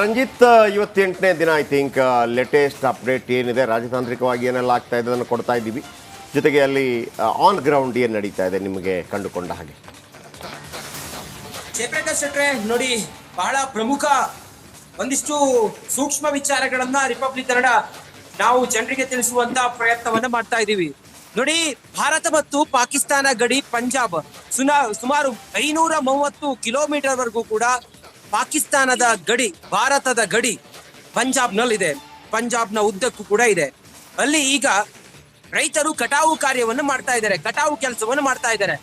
ರಂಜಿತ್ ಇವತ್ತೆಂಟನೇ ದಿನ I think latest update ಏನಿದೆ? ರಾಜತಾಂತ್ರಿಕವಾಗಿ ಏನೆಲ್ಲ ಆಗ್ತಾ ಇದೆ ಅದನ್ನು ಕೊಡ್ತಾ ಇದ್ದೀವಿ. ಜೊತೆಗೆ ಅಲ್ಲಿ ಆನ್ ಗ್ರೌಂಡ್ ಏನು ನಡೀತಾ ಇದೆ ನಿಮಗೆ ಕಂಡುಕೊಂಡ ಹಾಗೆ? ಜಯಪ್ರಕಾಶ್ ನೋಡಿ, ಬಹಳ ಪ್ರಮುಖ ಒಂದಿಷ್ಟು ಸೂಕ್ಷ್ಮ ವಿಚಾರಗಳನ್ನ ರಿಪಬ್ಲಿಕ್ ಕನ್ನಡ ನಾವು ಜನರಿಗೆ ತಿಳಿಸುವಂತ ಪ್ರಯತ್ನವನ್ನ ಮಾಡ್ತಾ ಇದ್ದೀವಿ. ನೋಡಿ, ಭಾರತ ಮತ್ತು ಪಾಕಿಸ್ತಾನ ಗಡಿ ಪಂಜಾಬ್ ಸುನಾ ಸುಮಾರು ಐನೂರ ಮೂವತ್ತು ಕಿಲೋಮೀಟರ್ ವರೆಗೂ ಕೂಡ ಪಾಕಿಸ್ತಾನದ ಗಡಿ, ಭಾರತದ ಗಡಿ ಪಂಜಾಬ್ನಲ್ಲಿದೆ. ಪಂಜಾಬ್ನ ಉದ್ದಕ್ಕೂ ಕೂಡ ಇದೆ. ಅಲ್ಲಿ ಈಗ ರೈತರು ಕಟಾವು ಕಾರ್ಯವನ್ನು ಮಾಡ್ತಾ ಇದ್ದಾರೆ. ಕಟಾವು ಕೆಲಸವನ್ನು ಮಾಡ್ತಾ ಇದ್ದಾರೆ.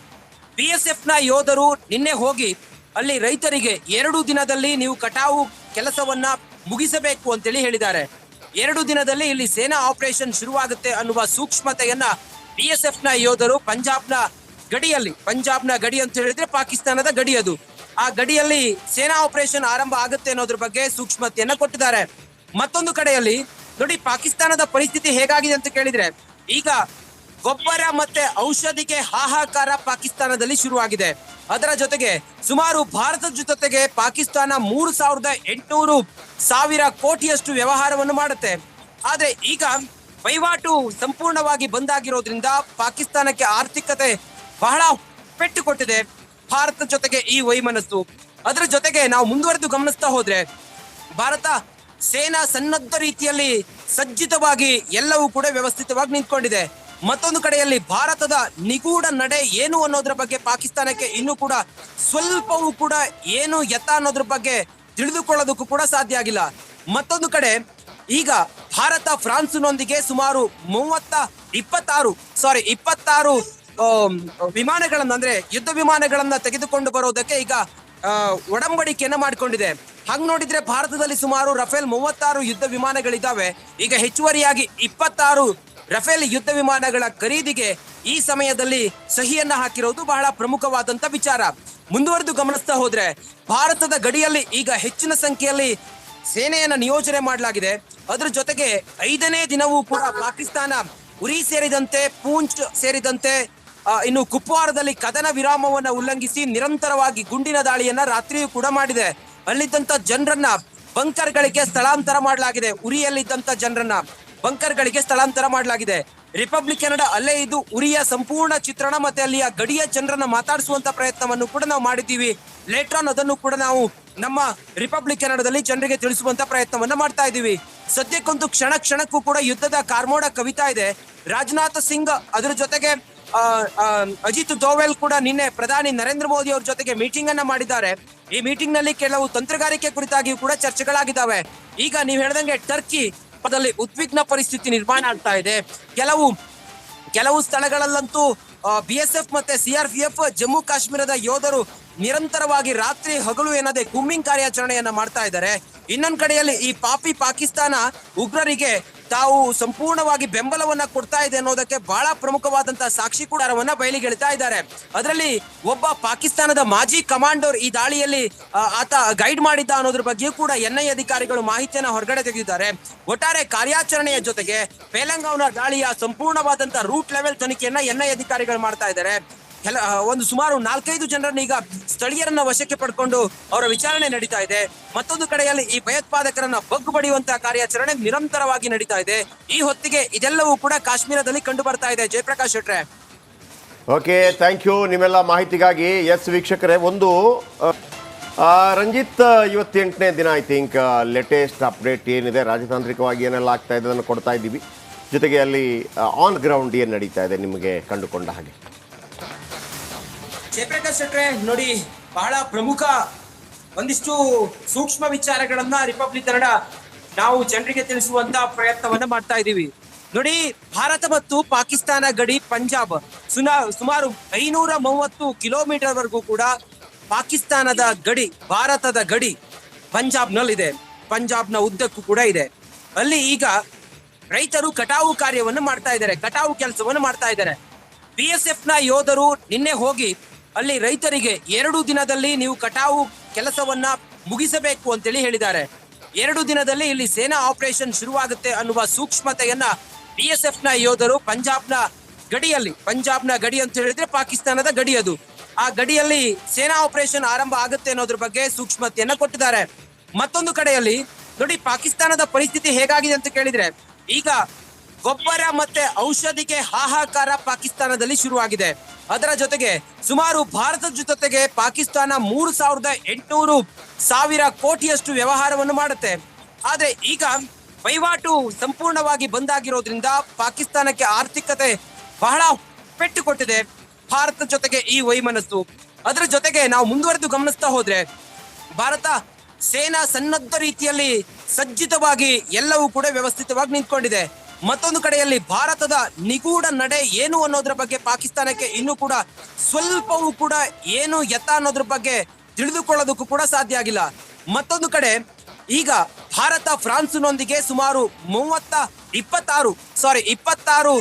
ಬಿ ಎಸ್ ಎಫ್ನ ಯೋಧರು ನಿನ್ನೆ ಹೋಗಿ ಅಲ್ಲಿ ರೈತರಿಗೆ ಎರಡು ದಿನದಲ್ಲಿ ನೀವು ಕಟಾವು ಕೆಲಸವನ್ನ ಮುಗಿಸಬೇಕು ಅಂತೇಳಿ ಹೇಳಿದ್ದಾರೆ. ಎರಡು ದಿನದಲ್ಲಿ ಇಲ್ಲಿ ಸೇನಾ ಆಪರೇಷನ್ ಶುರುವಾಗುತ್ತೆ ಅನ್ನುವ ಸೂಕ್ಷ್ಮತೆಯನ್ನ ಬಿ ಎಸ್ ಎಫ್ನ ಯೋಧರು ಪಂಜಾಬ್ನ ಗಡಿಯಲ್ಲಿ, ಪಂಜಾಬ್ನ ಗಡಿ ಅಂತ ಹೇಳಿದ್ರೆ ಪಾಕಿಸ್ತಾನದ ಗಡಿ ಅದು. ಆ ಗಡಿಯಲ್ಲಿ ಸೇನಾ ಆಪರೇಷನ್ ಆರಂಭ ಆಗುತ್ತೆ ಅನ್ನೋದ್ರ ಬಗ್ಗೆ ಸೂಕ್ಷ್ಮತೆಯನ್ನ ಕೊಟ್ಟಿದ್ದಾರೆ. ಮತ್ತೊಂದು ಕಡೆಯಲ್ಲಿ, ನೋಡಿ ಪಾಕಿಸ್ತಾನದ ಪರಿಸ್ಥಿತಿ ಹೇಗಾಗಿದೆ ಅಂತ ಕೇಳಿದ್ರೆ, ಈಗ ಗೊಬ್ಬರ ಮತ್ತೆ ಔಷಧಿಗೆ ಹಾಹಾಕಾರ ಪಾಕಿಸ್ತಾನದಲ್ಲಿ ಶುರುವಾಗಿದೆ. ಅದರ ಜೊತೆಗೆ ಸುಮಾರು ಭಾರತದ ಜೊತೆಗೆ ಪಾಕಿಸ್ತಾನ ಮೂರು ಸಾವಿರದ ಎಂಟುನೂರು ಸಾವಿರ ಕೋಟಿಯಷ್ಟು ವ್ಯವಹಾರವನ್ನು ಮಾಡುತ್ತೆ. ಆದ್ರೆ ಈಗ ವಹಿವಾಟು ಸಂಪೂರ್ಣವಾಗಿ ಬಂದಾಗಿರೋದ್ರಿಂದ ಪಾಕಿಸ್ತಾನಕ್ಕೆ ಆರ್ಥಿಕತೆ ಬಹಳ ಪೆಟ್ಟು ಕೊಟ್ಟಿದೆ. ಭಾರತ ಜೊತೆಗೆ ಈ ವೈಮನಸ್ಸು. ಅದರ ಜೊತೆಗೆ ನಾವು ಮುಂದುವರೆದು ಗಮನಿಸ್ತಾ ಹೋದ್ರೆ, ಭಾರತ ಸೇನಾ ಸನ್ನದ್ಧ ರೀತಿಯಲ್ಲಿ ಸಜ್ಜಿತವಾಗಿ ಎಲ್ಲವೂ ಕೂಡ ವ್ಯವಸ್ಥಿತವಾಗಿ ನಿಂತ್ಕೊಂಡಿದೆ. ಮತ್ತೊಂದು ಕಡೆಯಲ್ಲಿ ಭಾರತದ ನಿಗೂಢ ನಡೆ ಏನು ಅನ್ನೋದ್ರ ಬಗ್ಗೆ ಪಾಕಿಸ್ತಾನಕ್ಕೆ ಇನ್ನೂ ಕೂಡ ಸ್ವಲ್ಪವೂ ಕೂಡ ಏನು ಎತ್ತ ಅನ್ನೋದ್ರ ಬಗ್ಗೆ ತಿಳಿದುಕೊಳ್ಳೋದಕ್ಕೂ ಕೂಡ ಸಾಧ್ಯ ಆಗಿಲ್ಲ. ಮತ್ತೊಂದು ಕಡೆ, ಈಗ ಭಾರತ ಫ್ರಾನ್ಸ್ನೊಂದಿಗೆ ಸುಮಾರು ಮೂವತ್ತ ಇಪ್ಪತ್ತಾರು ಸಾರಿ ಇಪ್ಪತ್ತಾರು ವಿಮಾನಗಳನ್ನ ಅಂದ್ರೆ ಯುದ್ಧ ವಿಮಾನಗಳನ್ನ ತೆಗೆದುಕೊಂಡು ಬರೋದಕ್ಕೆ ಈಗ ಒಡಂಬಡಿಕೆಯನ್ನ ಮಾಡಿಕೊಂಡಿದೆ. ಹಂಗ್ ನೋಡಿದ್ರೆ ಭಾರತದಲ್ಲಿ ಸುಮಾರು ರಫೇಲ್ ಮೂವತ್ತಾರು ಯುದ್ಧ ವಿಮಾನಗಳಿದ್ದಾವೆ ಈಗ ಹೆಚ್ಚುವರಿಯಾಗಿ ಇಪ್ಪತ್ತಾರು ರಫೇಲ್ ಯುದ್ಧ ವಿಮಾನಗಳ ಖರೀದಿಗೆ ಈ ಸಮಯದಲ್ಲಿ ಸಹಿಯನ್ನ ಹಾಕಿರೋದು ಬಹಳ ಪ್ರಮುಖವಾದಂತ ವಿಚಾರ. ಮುಂದುವರೆದು ಗಮನಿಸ್ತಾ ಹೋದ್ರೆ, ಭಾರತದ ಗಡಿಯಲ್ಲಿ ಈಗ ಹೆಚ್ಚಿನ ಸಂಖ್ಯೆಯಲ್ಲಿ ಸೇನೆಯನ್ನ ನಿಯೋಜನೆ ಮಾಡಲಾಗಿದೆ. ಅದರ ಜೊತೆಗೆ ಐದನೇ ದಿನವೂ ಕೂಡ ಪಾಕಿಸ್ತಾನ ಉರಿ ಸೇರಿದಂತೆ, ಪೂಂಚ್ ಸೇರಿದಂತೆ ಇನ್ನು ಕುಪ್ವಾರದಲ್ಲಿ ಕದನ ವಿರಾಮವನ್ನ ಉಲ್ಲಂಘಿಸಿ ನಿರಂತರವಾಗಿ ಗುಂಡಿನ ದಾಳಿಯನ್ನ ರಾತ್ರಿಯೂ ಕೂಡ ಮಾಡಿದೆ. ಅಲ್ಲಿದ್ದಂತ ಜನರನ್ನ ಬಂಕರ್ಗಳಿಗೆ ಸ್ಥಳಾಂತರ ಮಾಡಲಾಗಿದೆ. ಉರಿಯಲ್ಲಿದ್ದಂತ ಜನರನ್ನ ಬಂಕರ್ಗಳಿಗೆ ಸ್ಥಳಾಂತರ ಮಾಡಲಾಗಿದೆ. ರಿಪಬ್ಲಿಕ್ ಕೆನಡ ಅಲ್ಲೇ ಇದು ಉರಿಯ ಸಂಪೂರ್ಣ ಚಿತ್ರಣ ಮತ್ತೆ ಅಲ್ಲಿಯ ಗಡಿಯ ಜನರನ್ನ ಮಾತಾಡಿಸುವಂತ ಪ್ರಯತ್ನವನ್ನು ಕೂಡ ನಾವು ಮಾಡಿದ್ದೀವಿ. ಲೇಟ್ರಾನ್ ಅದನ್ನು ಕೂಡ ನಾವು ನಮ್ಮ ರಿಪಬ್ಲಿಕ್ ಕನ್ನಡದಲ್ಲಿ ಜನರಿಗೆ ತಿಳಿಸುವಂತ ಪ್ರಯತ್ನವನ್ನ ಮಾಡ್ತಾ ಇದ್ದೀವಿ. ಸದ್ಯಕ್ಕಂತೂ ಕ್ಷಣ ಕ್ಷಣಕ್ಕೂ ಕೂಡ ಯುದ್ಧದ ಕಾರ್ಮೋಡ ಕವಿತಾ ಇದೆ. ರಾಜನಾಥ್ ಸಿಂಗ್ ಅದರ ಜೊತೆಗೆ ಅಜಿತ್ ದೋವೆಲ್ ಕೂಡ ನಿನ್ನೆ ಪ್ರಧಾನಿ ನರೇಂದ್ರ ಮೋದಿ ಅವ್ರ ಜೊತೆಗೆ ಮೀಟಿಂಗ್ ಅನ್ನ ಮಾಡಿದ್ದಾರೆ. ಈ ಮೀಟಿಂಗ್ನಲ್ಲಿ ಕೆಲವು ತಂತ್ರಗಾರಿಕೆ ಕುರಿತಾಗಿಯೂ ಕೂಡ ಚರ್ಚೆಗಳಾಗಿದ್ದಾವೆ. ಈಗ ನೀವು ಹೇಳ್ದಂಗೆ ಟರ್ಕಿ ಉದ್ವಿಗ್ನ ಪರಿಸ್ಥಿತಿ ನಿರ್ಮಾಣ ಆಗ್ತಾ ಇದೆ. ಕೆಲವು ಕೆಲವು ಸ್ಥಳಗಳಲ್ಲಂತೂ ಬಿ ಎಸ್ ಎಫ್ ಮತ್ತೆ ಎಫ್ ಜಮ್ಮು ಕಾಶ್ಮೀರದ ಯೋಧರು ನಿರಂತರವಾಗಿ ರಾತ್ರಿ ಹಗಲು ಏನದೆ ಗುಮ್ಮಿಂಗ್ ಕಾರ್ಯಾಚರಣೆಯನ್ನ ಮಾಡ್ತಾ ಇದ್ದಾರೆ. ಇನ್ನೊಂದ್ ಕಡೆಯಲ್ಲಿ ಈ ಪಾಪಿ ಪಾಕಿಸ್ತಾನ ಉಗ್ರರಿಗೆ ತಾವು ಸಂಪೂರ್ಣವಾಗಿ ಬೆಂಬಲವನ್ನ ಕೊಡ್ತಾ ಇದೆ ಅನ್ನೋದಕ್ಕೆ ಬಹಳ ಪ್ರಮುಖವಾದಂತಹ ಸಾಕ್ಷಿ ಕೂಡಾರವನ್ನ ಬಯಲಿಗೆಳಿತಾ ಇದ್ದಾರೆ. ಅದರಲ್ಲಿ ಒಬ್ಬ ಪಾಕಿಸ್ತಾನದ ಮಾಜಿ ಕಮಾಂಡರ್ ಈ ದಾಳಿಯಲ್ಲಿ ಆತ ಗೈಡ್ ಮಾಡಿದ್ದ ಅನ್ನೋದ್ರ ಬಗ್ಗೆಯೂ ಕೂಡ ಎನ್ಐ ಅಧಿಕಾರಿಗಳು ಮಾಹಿತಿಯನ್ನ ಹೊರಗಡೆ ತೆಗೆದಿದ್ದಾರೆ. ಒಟ್ಟಾರೆ ಕಾರ್ಯಾಚರಣೆಯ ಜೊತೆಗೆ ಪೇಲಂಗಾವ್ನ ದಾಳಿಯ ಸಂಪೂರ್ಣವಾದಂತಹ ರೂಟ್ ಲೆವೆಲ್ ತನಿಖೆಯನ್ನ ಎನ್ಐ ಅಧಿಕಾರಿಗಳು ಮಾಡ್ತಾ ಇದ್ದಾರೆ. ಕೆಲ ಒಂದು ಸುಮಾರು ನಾಲ್ಕೈದು ಜನರನ್ನ ಈಗ ಸ್ಥಳೀಯರನ್ನ ವಶಕ್ಕೆ ಪಡ್ಕೊಂಡು ಅವರ ವಿಚಾರಣೆ ನಡೀತಾ ಇದೆ. ಮತ್ತೊಂದು ಕಡೆಯಲ್ಲಿ ಈ ಭಯೋತ್ಪಾದಕರನ್ನ ಬಗ್ಗು ಬಡಿಯುವಂತಹ ಕಾರ್ಯಾಚರಣೆ ನಿರಂತರವಾಗಿ ನಡೀತಾ ಇದೆ. ಈ ಹೊತ್ತಿಗೆ ಇದೆಲ್ಲವೂ ಕೂಡ ಕಾಶ್ಮೀರದಲ್ಲಿ ಕಂಡು ಬರ್ತಾ ಇದೆ. ಜಯಪ್ರಕಾಶ್ ಶೆಟ್ರೆ. ಓಕೆ, ಥ್ಯಾಂಕ್ ಯು ನಿಮ್ಮೆಲ್ಲ ಮಾಹಿತಿಗಾಗಿ. ಎಸ್ ವೀಕ್ಷಕರೇ, ಒಂದು ರಂಜಿತ್ ಇವತ್ತೆಂಟನೇ ದಿನ ಐ ಥಿಂಕ್ ಲೇಟೆಸ್ಟ್ ಅಪ್ಡೇಟ್ ಏನಿದೆ? ರಾಜತಾಂತ್ರಿಕವಾಗಿ ಏನೆಲ್ಲ ಆಗ್ತಾ ಇದೆ ಅದನ್ನು ಕೊಡ್ತಾ ಇದ್ದೀವಿ. ಜೊತೆಗೆ ಅಲ್ಲಿ ಆನ್ ಗ್ರೌಂಡ್ ಏನು ನಡೀತಾ ಇದೆ ನಿಮಗೆ ಕಂಡುಕೊಂಡ ಹಾಗೆ? ಜಯಪ್ರಕಾಶ್ ಶೆಟ್ರೆ ನೋಡಿ, ಬಹಳ ಪ್ರಮುಖ ಒಂದಿಷ್ಟು ಸೂಕ್ಷ್ಮ ವಿಚಾರಗಳನ್ನ ರಿಪಬ್ಲಿಕ್ ಕನ್ನಡ ನಾವು ಜನರಿಗೆ ತಿಳಿಸುವಂತ ಪ್ರಯತ್ನವನ್ನ ಮಾಡ್ತಾ ಇದ್ದೀವಿ. ನೋಡಿ, ಭಾರತ ಮತ್ತು ಪಾಕಿಸ್ತಾನ ಗಡಿ ಪಂಜಾಬ್ ಸುನಾ, ಸುಮಾರು ಐನೂರ ಮೂವತ್ತು ಕಿಲೋಮೀಟರ್ ವರೆಗೂ ಕೂಡ ಪಾಕಿಸ್ತಾನದ ಗಡಿ, ಭಾರತದ ಗಡಿ ಪಂಜಾಬ್ನಲ್ಲಿದೆ. ಪಂಜಾಬ್ನ ಉದ್ದಕ್ಕೂ ಕೂಡ ಇದೆ. ಅಲ್ಲಿ ಈಗ ರೈತರು ಕಟಾವು ಕಾರ್ಯವನ್ನು ಮಾಡ್ತಾ ಇದ್ದಾರೆ, ಕಟಾವು ಕೆಲಸವನ್ನು ಮಾಡ್ತಾ ಇದ್ದಾರೆ. ಬಿ ಎಸ್ ಎಫ್ನ ಯೋಧರು ನಿನ್ನೆ ಹೋಗಿ ಅಲ್ಲಿ ರೈತರಿಗೆ ಎರಡು ದಿನದಲ್ಲಿ ನೀವು ಕಟಾವು ಕೆಲಸವನ್ನ ಮುಗಿಸಬೇಕು ಅಂತೇಳಿ ಹೇಳಿದ್ದಾರೆ. ಎರಡು ದಿನದಲ್ಲಿ ಇಲ್ಲಿ ಸೇನಾ ಆಪರೇಷನ್ ಶುರುವಾಗುತ್ತೆ ಅನ್ನುವ ಸೂಕ್ಷ್ಮತೆಯನ್ನ ಬಿ ಎಸ್ ಎಫ್ನ ಯೋಧರು ಪಂಜಾಬ್ನ ಗಡಿಯಲ್ಲಿ, ಪಂಜಾಬ್ನ ಗಡಿ ಅಂತ ಹೇಳಿದ್ರೆ ಪಾಕಿಸ್ತಾನದ ಗಡಿ ಅದು. ಆ ಗಡಿಯಲ್ಲಿ ಸೇನಾ ಆಪರೇಷನ್ ಆರಂಭ ಆಗುತ್ತೆ ಅನ್ನೋದ್ರ ಬಗ್ಗೆ ಸೂಕ್ಷ್ಮತೆಯನ್ನ ಕೊಟ್ಟಿದ್ದಾರೆ. ಮತ್ತೊಂದು ಕಡೆಯಲ್ಲಿ ನೋಡಿ ಪಾಕಿಸ್ತಾನದ ಪರಿಸ್ಥಿತಿ ಹೇಗಾಗಿದೆ ಅಂತ ಕೇಳಿದ್ರೆ, ಈಗ ಗೊಬ್ಬರ ಮತ್ತೆ ಔಷಧಿಗೆ ಹಾಹಾಕಾರ ಪಾಕಿಸ್ತಾನದಲ್ಲಿ ಶುರುವಾಗಿದೆ. ಅದರ ಜೊತೆಗೆ ಸುಮಾರು ಭಾರತದ ಜೊತೆಗೆ ಪಾಕಿಸ್ತಾನ ಮೂರು ಸಾವಿರದ ಎಂಟುನೂರು ಸಾವಿರ ಕೋಟಿಯಷ್ಟು ವ್ಯವಹಾರವನ್ನು ಮಾಡುತ್ತೆ. ಆದ್ರೆ ಈಗ ವಹಿವಾಟು ಸಂಪೂರ್ಣವಾಗಿ ಬಂದಾಗಿರೋದ್ರಿಂದ ಪಾಕಿಸ್ತಾನಕ್ಕೆ ಆರ್ಥಿಕತೆ ಬಹಳ ಪೆಟ್ಟು ಕೊಟ್ಟಿದೆ ಭಾರತದ ಜೊತೆಗೆ ಈ ವೈಮನಸ್ಸು. ಅದರ ಜೊತೆಗೆ ನಾವು ಮುಂದುವರೆದು ಗಮನಿಸ್ತಾ ಹೋದ್ರೆ ಭಾರತ ಸೇನಾ ಸನ್ನದ್ಧ ರೀತಿಯಲ್ಲಿ ಸಜ್ಜಿತವಾಗಿ ಎಲ್ಲವೂ ಕೂಡ ವ್ಯವಸ್ಥಿತವಾಗಿ ನಿಂತ್ಕೊಂಡಿದೆ. ಮತ್ತೊಂದು ಕಡೆಯಲ್ಲಿ ಭಾರತದ ನಿಗೂಢ ನಡೆ ಏನು ಅನ್ನೋದ್ರ ಬಗ್ಗೆ ಪಾಕಿಸ್ತಾನಕ್ಕೆ ಇನ್ನೂ ಕೂಡ ಸ್ವಲ್ಪವೂ ಕೂಡ ಏನು ಎತ್ತ ಅನ್ನೋದ್ರ ಬಗ್ಗೆ ತಿಳಿದುಕೊಳ್ಳೋದಕ್ಕೂ ಕೂಡ ಸಾಧ್ಯ ಆಗಿಲ್ಲ. ಮತ್ತೊಂದು ಕಡೆ, ಈಗ ಭಾರತ ಫ್ರಾನ್ಸ್ನೊಂದಿಗೆ ಸುಮಾರು ಮೂವತ್ತ ಇಪ್ಪತ್ತಾರು ಸಾರಿ ಇಪ್ಪತ್ತಾರು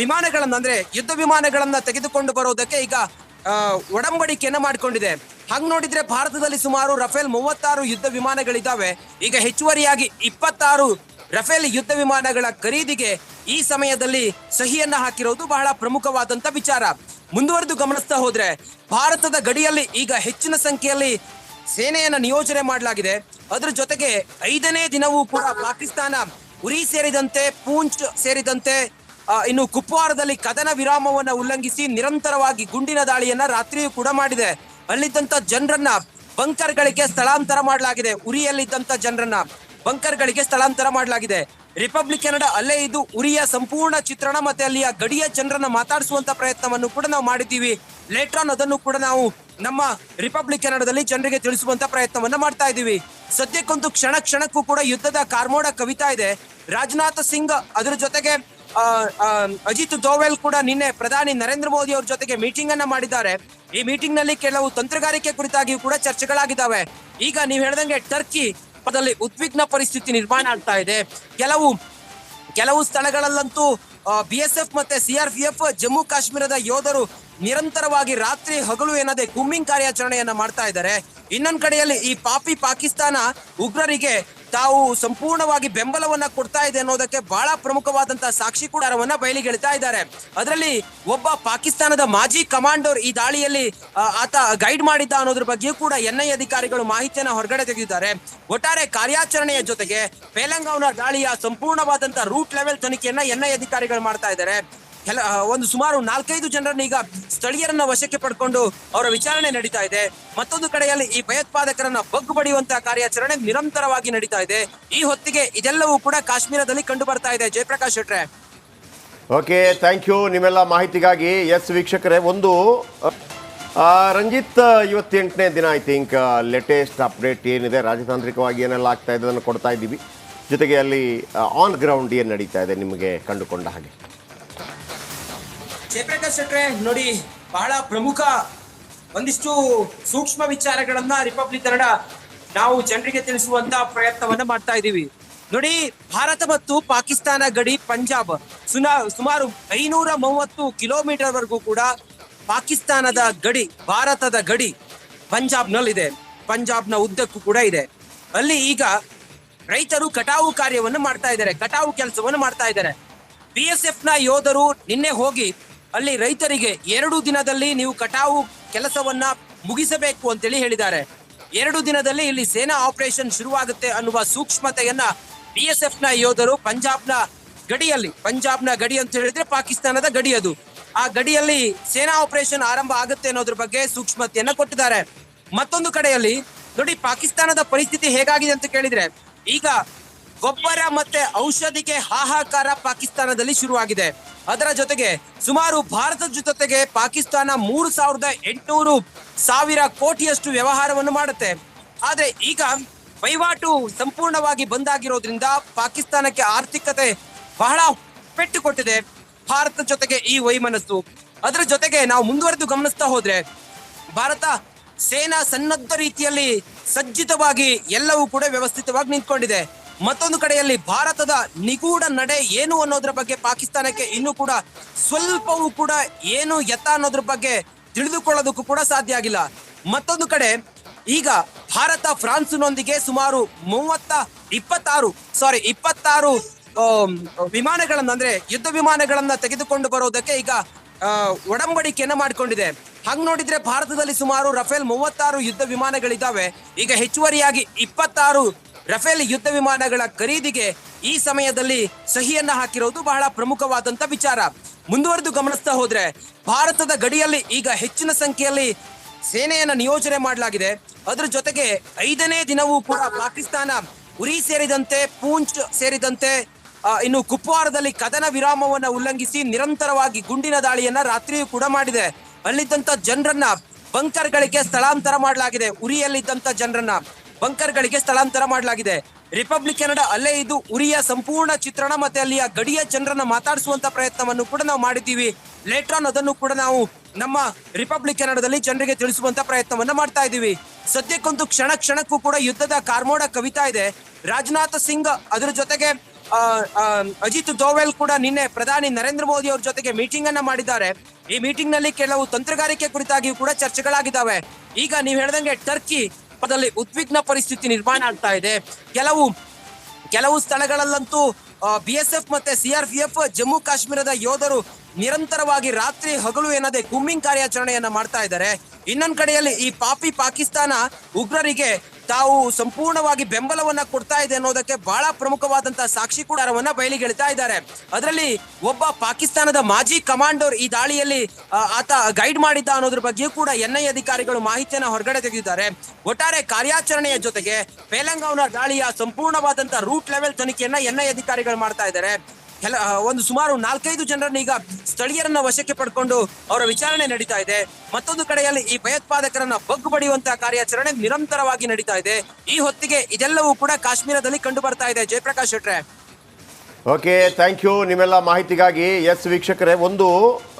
ವಿಮಾನಗಳನ್ನ, ಅಂದ್ರೆ ಯುದ್ಧ ವಿಮಾನಗಳನ್ನ ತೆಗೆದುಕೊಂಡು ಬರೋದಕ್ಕೆ ಈಗ ಒಡಂಬಡಿಕೆಯನ್ನ ಮಾಡಿಕೊಂಡಿದೆ. ಹಂಗ್ ನೋಡಿದ್ರೆ ಭಾರತದಲ್ಲಿ ಸುಮಾರು ರಫೇಲ್ ಮೂವತ್ತಾರು ಯುದ್ಧ ವಿಮಾನಗಳಿದ್ದಾವೆ ಈಗ ಹೆಚ್ಚುವರಿಯಾಗಿ ಇಪ್ಪತ್ತಾರು ರಫೇಲ್ ಯುದ್ಧ ವಿಮಾನಗಳ ಖರೀದಿಗೆ ಈ ಸಮಯದಲ್ಲಿ ಸಹಿಯನ್ನ ಹಾಕಿರೋದು ಬಹಳ ಪ್ರಮುಖವಾದಂತ ವಿಚಾರ. ಮುಂದುವರೆದು ಗಮನಿಸ್ತಾ ಹೋದ್ರೆ ಭಾರತದ ಗಡಿಯಲ್ಲಿ ಈಗ ಹೆಚ್ಚಿನ ಸಂಖ್ಯೆಯಲ್ಲಿ ಸೇನೆಯನ್ನ ನಿಯೋಜನೆ ಮಾಡಲಾಗಿದೆ. ಅದರ ಜೊತೆಗೆ ಐದನೇ ದಿನವೂ ಕೂಡ ಪಾಕಿಸ್ತಾನ ಉರಿ ಸೇರಿದಂತೆ, ಪೂಂಚ್ ಸೇರಿದಂತೆ ಇನ್ನು ಕುಪ್ವಾರದಲ್ಲಿ ಕದನ ವಿರಾಮವನ್ನ ಉಲ್ಲಂಘಿಸಿ ನಿರಂತರವಾಗಿ ಗುಂಡಿನ ದಾಳಿಯನ್ನ ರಾತ್ರಿಯೂ ಕೂಡ ಮಾಡಿದೆ. ಅಲ್ಲಿದ್ದಂತ ಜನರನ್ನ ಬಂಕರ್ಗಳಿಗೆ ಸ್ಥಳಾಂತರ ಮಾಡಲಾಗಿದೆ. ಉರಿಯಲ್ಲಿದ್ದಂತ ಜನರನ್ನ. ಬಂಕರ್ಗಳಿಗೆ ಸ್ಥಳಾಂತರ ಮಾಡಲಾಗಿದೆ. ರಿಪಬ್ಲಿಕ್ ಕೆನಡಾ ಅಲ್ಲೇ ಇದು ಉರಿಯ ಸಂಪೂರ್ಣ ಚಿತ್ರಣ ಮತ್ತೆ ಅಲ್ಲಿಯ ಗಡಿಯ ಜನರನ್ನ ಮಾತಾಡಿಸುವಂತ ಪ್ರಯತ್ನವನ್ನು ಕೂಡ ನಾವು ಮಾಡಿದ್ದೀವಿ. ಲೇಟ್ರಾನ್ ಅದನ್ನು ಕೂಡ ನಾವು ನಮ್ಮ ರಿಪಬ್ಲಿಕ್ ಕನ್ನಡದಲ್ಲಿ ಜನರಿಗೆ ತಿಳಿಸುವಂತ ಪ್ರಯತ್ನವನ್ನ ಮಾಡ್ತಾ ಇದ್ದೀವಿ. ಸದ್ಯಕ್ಕೊಂದು ಕ್ಷಣ ಕ್ಷಣಕ್ಕೂ ಕೂಡ ಯುದ್ಧದ ಕಾರ್ಮೋಡ ಕವಿತಾ ಇದೆ. ರಾಜನಾಥ್ ಸಿಂಗ್ ಅದರ ಜೊತೆಗೆ ಅಜಿತ್ ದೋವೆಲ್ ಕೂಡ ನಿನ್ನೆ ಪ್ರಧಾನಿ ನರೇಂದ್ರ ಮೋದಿ ಅವ್ರ ಜೊತೆಗೆ ಮೀಟಿಂಗ್ ಅನ್ನ ಮಾಡಿದ್ದಾರೆ. ಈ ಮೀಟಿಂಗ್ನಲ್ಲಿ ಕೆಲವು ತಂತ್ರಗಾರಿಕೆ ಕುರಿತಾಗಿಯೂ ಕೂಡ ಚರ್ಚೆಗಳಾಗಿದ್ದಾವೆ. ಈಗ ನೀವು ಹೇಳ್ದಂಗೆ ಟರ್ಕಿ ಉದ್ವಿಗ್ನ ಪರಿಸ್ಥಿತಿ ನಿರ್ಮಾಣ ಆಗ್ತಾ ಇದೆ. ಕೆಲವು ಕೆಲವು ಸ್ಥಳಗಳಲ್ಲಂತೂ ಬಿ ಎಸ್ ಎಫ್ ಮತ್ತೆ ಸಿಆರ್ಪಿಎಫ್ ಜಮ್ಮು ಕಾಶ್ಮೀರದ ಯೋಧರು ನಿರಂತರವಾಗಿ ರಾತ್ರಿ ಹಗಲು ಏನದೆ ಗುಮ್ಮಿಂಗ್ ಕಾರ್ಯಾಚರಣೆಯನ್ನ ಮಾಡ್ತಾ ಇದ್ದಾರೆ. ಇನ್ನೊಂದ್ ಕಡೆಯಲ್ಲಿ ಈ ಪಾಪಿ ಪಾಕಿಸ್ತಾನ ಉಗ್ರರಿಗೆ ತಾವು ಸಂಪೂರ್ಣವಾಗಿ ಬೆಂಬಲವನ್ನ ಕೊಡ್ತಾ ಇದೆ ಅನ್ನೋದಕ್ಕೆ ಬಹಳ ಪ್ರಮುಖವಾದಂತಹ ಸಾಕ್ಷಿ ಕೂಡಾರವನ್ನ ಬಯಲಿಗೆಳಿತಾ ಇದ್ದಾರೆ. ಅದರಲ್ಲಿ ಒಬ್ಬ ಪಾಕಿಸ್ತಾನದ ಮಾಜಿ ಕಮಾಂಡರ್ ಈ ದಾಳಿಯಲ್ಲಿ ಆತ ಗೈಡ್ ಮಾಡಿದ್ದ ಅನ್ನೋದ್ರ ಬಗ್ಗೆಯೂ ಕೂಡ ಎನ್ಐ ಅಧಿಕಾರಿಗಳು ಮಾಹಿತಿಯನ್ನ ಹೊರಗಡೆ ತೆಗೆದಿದ್ದಾರೆ. ಒಟ್ಟಾರೆ ಕಾರ್ಯಾಚರಣೆಯ ಜೊತೆಗೆ ಪೇಲಂಗಾವ್ನ ದಾಳಿಯ ಸಂಪೂರ್ಣವಾದಂತಹ ರೂಟ್ ಲೆವೆಲ್ ತನಿಖೆಯನ್ನ ಎನ್ಐ ಅಧಿಕಾರಿಗಳು ಮಾಡ್ತಾ ಇದ್ದಾರೆ. ಕೆಲ ಒಂದು ಸುಮಾರು ನಾಲ್ಕೈದು ಜನರನ್ನ ಈಗ ಸ್ಥಳೀಯರನ್ನ ವಶಕ್ಕೆ ಪಡ್ಕೊಂಡು ಅವರ ವಿಚಾರಣೆ ನಡೀತಾ ಇದೆ. ಮತ್ತೊಂದು ಕಡೆಯಲ್ಲಿ ಈ ಭಯೋತ್ಪಾದಕರನ್ನ ಬಗ್ಗು ಬಡಿಯುವಂತಹ ಕಾರ್ಯಾಚರಣೆ ನಿರಂತರವಾಗಿ ನಡೀತಾ ಇದೆ. ಈ ಹೊತ್ತಿಗೆ ಇದೆಲ್ಲವೂ ಕೂಡ ಕಾಶ್ಮೀರದಲ್ಲಿ ಕಂಡು ಬರ್ತಾ ಇದೆ. ಜಯಪ್ರಕಾಶ್ ಶೆಟ್ರೆ. ಓಕೆ, ಥ್ಯಾಂಕ್ ಯು ನಿಮ್ಮೆಲ್ಲ ಮಾಹಿತಿಗಾಗಿ. ಎಸ್ ವೀಕ್ಷಕರೇ, ಒಂದು ರಂಜಿತ್ ಇವತ್ತೆಂಟನೇ ದಿನ ಐ ಥಿಂಕ್ ಲೇಟೆಸ್ಟ್ ಅಪ್ಡೇಟ್ ಏನಿದೆ. ರಾಜತಾಂತ್ರಿಕವಾಗಿ ಏನೆಲ್ಲ ಆಗ್ತಾ ಇದೆ ಅದನ್ನು ಕೊಡ್ತಾ ಇದ್ದೀವಿ. ಜೊತೆಗೆ ಅಲ್ಲಿ ಆನ್ ಗ್ರೌಂಡ್ ಏನು ನಡೀತಾ ಇದೆ ನಿಮಗೆ ಕಂಡುಕೊಂಡ ಹಾಗೆ. ಜಯಪ್ರಕಾಶ್ ಶೆಟ್ರೆ ನೋಡಿ, ಬಹಳ ಪ್ರಮುಖ ಒಂದಿಷ್ಟು ಸೂಕ್ಷ್ಮ ವಿಚಾರಗಳನ್ನ ರಿಪಬ್ಲಿಕ್ ಕನ್ನಡ ನಾವು ಜನರಿಗೆ ತಿಳಿಸುವಂತ ಪ್ರಯತ್ನವನ್ನ ಮಾಡ್ತಾ ಇದ್ದೀವಿ ನೋಡಿ, ಭಾರತ ಮತ್ತು ಪಾಕಿಸ್ತಾನ ಗಡಿ ಪಂಜಾಬ್ ಸುನಾ, ಸುಮಾರು ಐನೂರ ಮೂವತ್ತು ಕಿಲೋಮೀಟರ್ ವರೆಗೂ ಕೂಡ ಪಾಕಿಸ್ತಾನದ ಗಡಿ, ಭಾರತದ ಗಡಿ ಪಂಜಾಬ್ನಲ್ಲಿದೆ. ಪಂಜಾಬ್ನ ಉದ್ದಕ್ಕೂ ಕೂಡ ಇದೆ. ಅಲ್ಲಿ ಈಗ ರೈತರು ಕಟಾವು ಕಾರ್ಯವನ್ನು ಮಾಡ್ತಾ ಇದ್ದಾರೆ. ಕಟಾವು ಕೆಲಸವನ್ನು ಮಾಡ್ತಾ ಇದ್ದಾರೆ. ಬಿ ಎಸ್ ಎಫ್ನ ಯೋಧರು ನಿನ್ನೆ ಹೋಗಿ ಅಲ್ಲಿ ರೈತರಿಗೆ ಎರಡು ದಿನದಲ್ಲಿ ನೀವು ಕಟಾವು ಕೆಲಸವನ್ನ ಮುಗಿಸಬೇಕು ಅಂತೇಳಿ ಹೇಳಿದ್ದಾರೆ. ಎರಡು ದಿನದಲ್ಲಿ ಇಲ್ಲಿ ಸೇನಾ ಆಪರೇಷನ್ ಶುರುವಾಗುತ್ತೆ ಅನ್ನುವ ಸೂಕ್ಷ್ಮತೆಯನ್ನ ಬಿ ಎಸ್ ಎಫ್ನ ಯೋಧರು ಪಂಜಾಬ್ನ ಗಡಿಯಲ್ಲಿ, ಪಂಜಾಬ್ನ ಗಡಿ ಅಂತ ಹೇಳಿದ್ರೆ ಪಾಕಿಸ್ತಾನದ ಗಡಿ ಅದು. ಆ ಗಡಿಯಲ್ಲಿ ಸೇನಾ ಆಪರೇಷನ್ ಆರಂಭ ಆಗುತ್ತೆ ಅನ್ನೋದ್ರ ಬಗ್ಗೆ ಸೂಕ್ಷ್ಮತೆಯನ್ನ ಕೊಟ್ಟಿದ್ದಾರೆ. ಮತ್ತೊಂದು ಕಡೆಯಲ್ಲಿ ನೋಡಿ ಪಾಕಿಸ್ತಾನದ ಪರಿಸ್ಥಿತಿ ಹೇಗಾಗಿದೆ ಅಂತ ಕೇಳಿದ್ರೆ, ಈಗ ಗೊಬ್ಬರ ಮತ್ತೆ ಔಷಧಿಗೆ ಹಾಹಾಕಾರ ಪಾಕಿಸ್ತಾನದಲ್ಲಿ ಶುರುವಾಗಿದೆ. ಅದರ ಜೊತೆಗೆ ಸುಮಾರು ಭಾರತದ ಜೊತೆಗೆ ಪಾಕಿಸ್ತಾನ ಮೂರು ಸಾವಿರದ ಎಂಟುನೂರು ಸಾವಿರ ಕೋಟಿಯಷ್ಟು ವ್ಯವಹಾರವನ್ನು ಮಾಡುತ್ತೆ. ಆದ್ರೆ ಈಗ ವಹಿವಾಟು ಸಂಪೂರ್ಣವಾಗಿ ಬಂದಾಗಿರೋದ್ರಿಂದ ಪಾಕಿಸ್ತಾನಕ್ಕೆ ಆರ್ಥಿಕತೆ ಬಹಳ ಪೆಟ್ಟು ಕೊಟ್ಟಿದೆ ಭಾರತ ಜೊತೆಗೆ ಈ ವೈಮನಸ್ಸು. ಅದರ ಜೊತೆಗೆ ನಾವು ಮುಂದುವರೆದು ಗಮನಿಸ್ತಾ ಹೋದ್ರೆ ಭಾರತ ಸೇನಾ ಸನ್ನದ್ಧ ರೀತಿಯಲ್ಲಿ ಸಜ್ಜಿತವಾಗಿ ಎಲ್ಲವೂ ಕೂಡ ವ್ಯವಸ್ಥಿತವಾಗಿ ನಿಂತ್ಕೊಂಡಿದೆ. ಮತ್ತೊಂದು ಕಡೆಯಲ್ಲಿ ಭಾರತದ ನಿಗೂಢ ನಡೆ ಏನು ಅನ್ನೋದ್ರ ಬಗ್ಗೆ ಪಾಕಿಸ್ತಾನಕ್ಕೆ ಇನ್ನೂ ಕೂಡ ಸ್ವಲ್ಪವೂ ಕೂಡ ಏನು ಎತ್ತ ಅನ್ನೋದ್ರ ಬಗ್ಗೆ ತಿಳಿದುಕೊಳ್ಳೋದಕ್ಕೂ ಕೂಡ ಸಾಧ್ಯ ಆಗಿಲ್ಲ. ಮತ್ತೊಂದು ಕಡೆ ಈಗ ಭಾರತ ಫ್ರಾನ್ಸ್ನೊಂದಿಗೆ ಸುಮಾರು ಮೂವತ್ತ ಇಪ್ಪತ್ತಾರು ಸಾರಿ ಇಪ್ಪತ್ತಾರು ವಿಮಾನಗಳನ್ನ ಅಂದ್ರೆ ಯುದ್ಧ ವಿಮಾನಗಳನ್ನ ತೆಗೆದುಕೊಂಡು ಬರೋದಕ್ಕೆ ಈಗ ಒಡಂಬಡಿಕೆಯನ್ನ ಮಾಡಿಕೊಂಡಿದೆ. ಹಂಗ್ ನೋಡಿದ್ರೆ ಭಾರತದಲ್ಲಿ ಸುಮಾರು ರಫೇಲ್ ಮೂವತ್ತಾರು ಯುದ್ಧ ವಿಮಾನಗಳಿದ್ದಾವೆ. ಈಗ ಹೆಚ್ಚುವರಿಯಾಗಿ ಇಪ್ಪತ್ತಾರು ರಫೇಲ್ ಯುದ್ಧ ವಿಮಾನಗಳ ಖರೀದಿಗೆ ಈ ಸಮಯದಲ್ಲಿ ಸಹಿಯನ್ನ ಹಾಕಿರೋದು ಬಹಳ ಪ್ರಮುಖವಾದಂತ ವಿಚಾರ. ಮುಂದುವರೆದು ಗಮನಿಸ್ತಾ ಹೋದ್ರೆ, ಭಾರತದ ಗಡಿಯಲ್ಲಿ ಈಗ ಹೆಚ್ಚಿನ ಸಂಖ್ಯೆಯಲ್ಲಿ ಸೇನೆಯನ್ನ ನಿಯೋಜನೆ ಮಾಡಲಾಗಿದೆ. ಅದರ ಜೊತೆಗೆ ಐದನೇ ದಿನವೂ ಕೂಡ ಪಾಕಿಸ್ತಾನ ಉರಿ ಸೇರಿದಂತೆ, ಪೂಂಚ್ ಸೇರಿದಂತೆ ಇನ್ನು ಕುಪ್ವಾರದಲ್ಲಿ ಕದನ ವಿರಾಮವನ್ನ ಉಲ್ಲಂಘಿಸಿ ನಿರಂತರವಾಗಿ ಗುಂಡಿನ ದಾಳಿಯನ್ನ ರಾತ್ರಿಯೂ ಕೂಡ ಮಾಡಿದೆ. ಅಲ್ಲಿದ್ದಂತ ಜನರನ್ನ ಬಂಕರ್ಗಳಿಗೆ ಸ್ಥಳಾಂತರ ಮಾಡಲಾಗಿದೆ. ಉರಿಯಲ್ಲಿದ್ದಂತ ಜನರನ್ನ. ಬಂಕರ್ಗಳಿಗೆ ಸ್ಥಳಾಂತರ ಮಾಡಲಾಗಿದೆ. ರಿಪಬ್ಲಿಕ್ ಕೆನಡಾ ಅಲ್ಲೇ ಇದು ಉರಿಯ ಸಂಪೂರ್ಣ ಚಿತ್ರಣ ಮತ್ತೆ ಅಲ್ಲಿಯ ಗಡಿಯ ಜನರನ್ನ ಮಾತಾಡಿಸುವಂತ ಪ್ರಯತ್ನವನ್ನು ಕೂಡ ನಾವು ಮಾಡಿದ್ದೀವಿ. ಲೇಟ್ರಾನ್ ಅದನ್ನು ಕೂಡ ನಾವು ನಮ್ಮ ರಿಪಬ್ಲಿಕ್ ಕೆನಡಾದಲ್ಲಿ ಜನರಿಗೆ ತಿಳಿಸುವಂತ ಪ್ರಯತ್ನವನ್ನ ಮಾಡ್ತಾ ಇದ್ದೀವಿ. ಸದ್ಯಕ್ಕಂತೂ ಕ್ಷಣ ಕ್ಷಣಕ್ಕೂ ಕೂಡ ಯುದ್ಧದ ಕಾರ್ಮೋಡ ಕವಿತಾ ಇದೆ. ರಾಜನಾಥ್ ಸಿಂಗ್ ಅದರ ಜೊತೆಗೆ ಅಜಿತ್ ದೋವೆಲ್ ಕೂಡ ನಿನ್ನೆ ಪ್ರಧಾನಿ ನರೇಂದ್ರ ಮೋದಿ ಅವ್ರ ಜೊತೆಗೆ ಮೀಟಿಂಗ್ ಅನ್ನ ಮಾಡಿದ್ದಾರೆ. ಈ ಮೀಟಿಂಗ್ನಲ್ಲಿ ಕೆಲವು ತಂತ್ರಗಾರಿಕೆ ಕುರಿತಾಗಿಯೂ ಕೂಡ ಚರ್ಚೆಗಳಾಗಿದ್ದಾವೆ. ಈಗ ನೀವು ಹೇಳ್ದಂಗೆ ಟರ್ಕಿ ಉದ್ವಿಗ್ನ ಪರಿಸ್ಥಿತಿ ನಿರ್ಮಾಣ ಆಗ್ತಾ ಇದೆ. ಕೆಲವು ಕೆಲವು ಸ್ಥಳಗಳಲ್ಲಂತೂ ಬಿ ಎಸ್ ಎಫ್ ಮತ್ತೆ ಸಿಆರ್ಪಿಎಫ್ ಜಮ್ಮು ಕಾಶ್ಮೀರದ ಯೋಧರು ನಿರಂತರವಾಗಿ ರಾತ್ರಿ ಹಗಲು ಏನದೆ ಕುಮ್ಮಿಂಗ್ ಕಾರ್ಯಾಚರಣೆಯನ್ನ ಮಾಡ್ತಾ ಇದ್ದಾರೆ. ಇನ್ನೊಂದ್ ಕಡೆಯಲ್ಲಿ ಈ ಪಾಪಿ ಪಾಕಿಸ್ತಾನ ಉಗ್ರರಿಗೆ ತಾವು ಸಂಪೂರ್ಣವಾಗಿ ಬೆಂಬಲವನ್ನ ಕೊಡ್ತಾ ಇದೆ ಅನ್ನೋದಕ್ಕೆ ಬಹಳ ಪ್ರಮುಖವಾದಂತಹ ಸಾಕ್ಷಿ ಕೂಡಾರವನ್ನ ಬಯಲಿಗೆಳ್ತಾ ಇದ್ದಾರೆ. ಅದರಲ್ಲಿ ಒಬ್ಬ ಪಾಕಿಸ್ತಾನದ ಮಾಜಿ ಕಮಾಂಡರ್ ಈ ದಾಳಿಯಲ್ಲಿ ಆತ ಗೈಡ್ ಮಾಡಿದ್ದ ಅನ್ನೋದ್ರ ಬಗ್ಗೆಯೂ ಕೂಡ ಎನ್ಐ ಅಧಿಕಾರಿಗಳು ಮಾಹಿತಿಯನ್ನ ಹೊರಗಡೆ ತೆಗೆದಿದ್ದಾರೆ. ಒಟ್ಟಾರೆ ಕಾರ್ಯಾಚರಣೆಯ ಜೊತೆಗೆ ಪೇಲಂಗಾವ್ನ ದಾಳಿಯ ಸಂಪೂರ್ಣವಾದಂತಹ ರೂಟ್ ಲೆವೆಲ್ ತನಿಖೆಯನ್ನ ಎನ್ಐ ಅಧಿಕಾರಿಗಳು ಮಾಡ್ತಾ ಇದ್ದಾರೆ. ಕೆಲ ಒಂದು ಸುಮಾರು ನಾಲ್ಕೈದು ಜನರನ್ನ ಈಗ ಸ್ಥಳೀಯರನ್ನ ವಶಕ್ಕೆ ಪಡ್ಕೊಂಡು ಅವರ ವಿಚಾರಣೆ ನಡೀತಾ ಇದೆ. ಮತ್ತೊಂದು ಕಡೆಯಲ್ಲಿ ಈ ಭಯೋತ್ಪಾದಕರನ್ನ ಬಗ್ಗು ಬಡಿಯುವಂತಹ ಕಾರ್ಯಾಚರಣೆ ನಿರಂತರವಾಗಿ ನಡೀತಾ ಇದೆ. ಈ ಹೊತ್ತಿಗೆ ಇದೆಲ್ಲವೂ ಕೂಡ ಕಾಶ್ಮೀರದಲ್ಲಿ ಕಂಡು ಬರ್ತಾ ಇದೆ. ಜಯಪ್ರಕಾಶ್ ಶೆಟ್ರೆ. ಓಕೆ ಥ್ಯಾಂಕ್ ಯು ನಿಮ್ಮೆಲ್ಲ ಮಾಹಿತಿಗಾಗಿ ಎಸ್ ವೀಕ್ಷಕರೇ, ಒಂದು